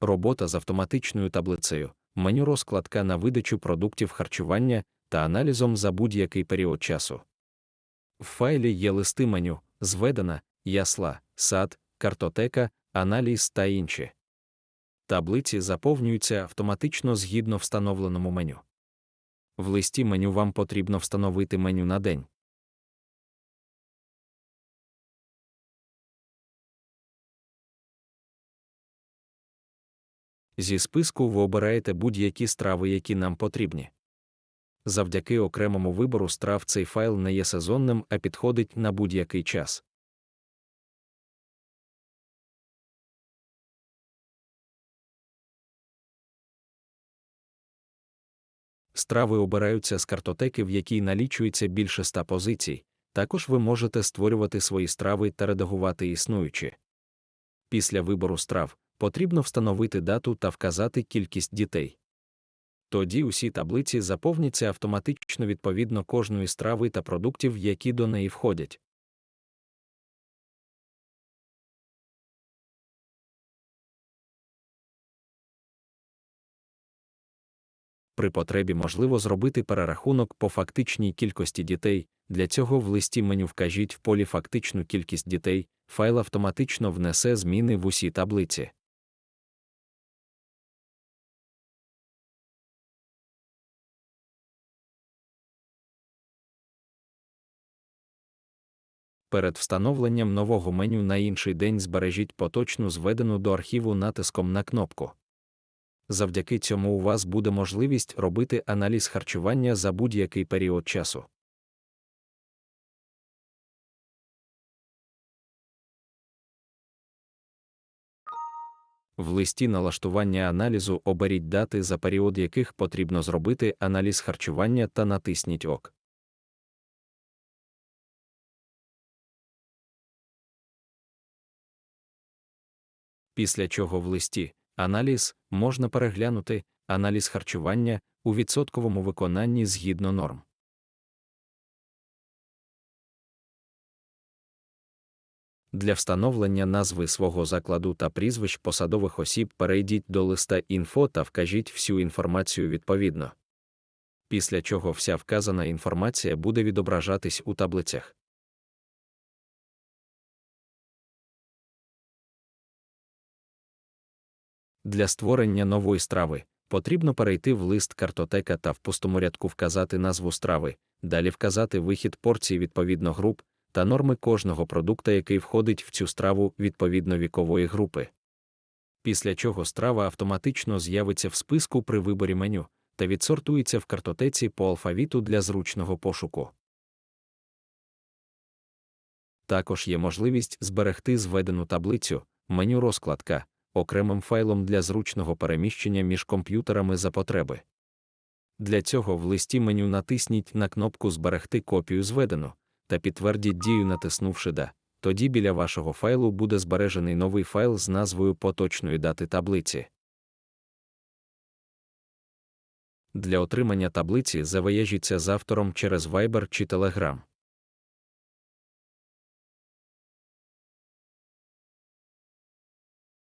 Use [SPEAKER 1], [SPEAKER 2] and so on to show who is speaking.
[SPEAKER 1] робота з автоматичною таблицею, меню розкладка на видачу продуктів харчування та аналізом за будь-який період часу. В файлі є листи меню, зведена, ясла, сад, картотека, аналіз та інші. Таблиці заповнюються автоматично згідно встановленому меню. В листі меню вам потрібно встановити меню на день. Зі списку ви обираєте будь-які страви, які нам потрібні. Завдяки окремому вибору страв цей файл не є сезонним, а підходить на будь-який час. Страви обираються з картотеки, в якій налічується більше ста позицій. Також ви можете створювати свої страви та редагувати існуючі. Після вибору страв потрібно встановити дату та вказати кількість дітей. Тоді усі таблиці заповняться автоматично відповідно кожної страви та продуктів, які до неї входять. При потребі можливо зробити перерахунок по фактичній кількості дітей. Для цього в листі меню вкажіть в полі фактичну кількість дітей, файл автоматично внесе зміни в усі таблиці. Перед встановленням нового меню на інший день збережіть поточну зведену до архіву натиском на кнопку. Завдяки цьому у вас буде можливість робити аналіз харчування за будь-який період часу. В листі налаштування аналізу оберіть дати, за період яких потрібно зробити аналіз харчування та натисніть ОК. Після чого в листі Аналіз можна переглянути аналіз харчування у відсотковому виконанні згідно норм. Для встановлення назви свого закладу та прізвищ посадових осіб перейдіть до листа інфо та вкажіть всю інформацію відповідно. Після чого вся вказана інформація буде відображатись у таблицях. Для створення нової страви потрібно перейти в лист картотека та в пустому рядку вказати назву страви, далі вказати вихід порцій відповідно груп та норми кожного продукта, який входить в цю страву відповідно вікової групи. Після чого страва автоматично з'явиться в списку при виборі меню та відсортується в картотеці по алфавіту для зручного пошуку. Також є можливість зберегти зведену таблицю, меню розкладка окремим файлом для зручного переміщення між комп'ютерами за потреби. Для цього в листі меню натисніть на кнопку Зберегти копію зведену та підтвердіть дію, натиснувши Да. Тоді біля вашого файлу буде збережений новий файл з назвою поточної дати таблиці. Для отримання таблиці завияжіться з автором через Viber чи Telegram.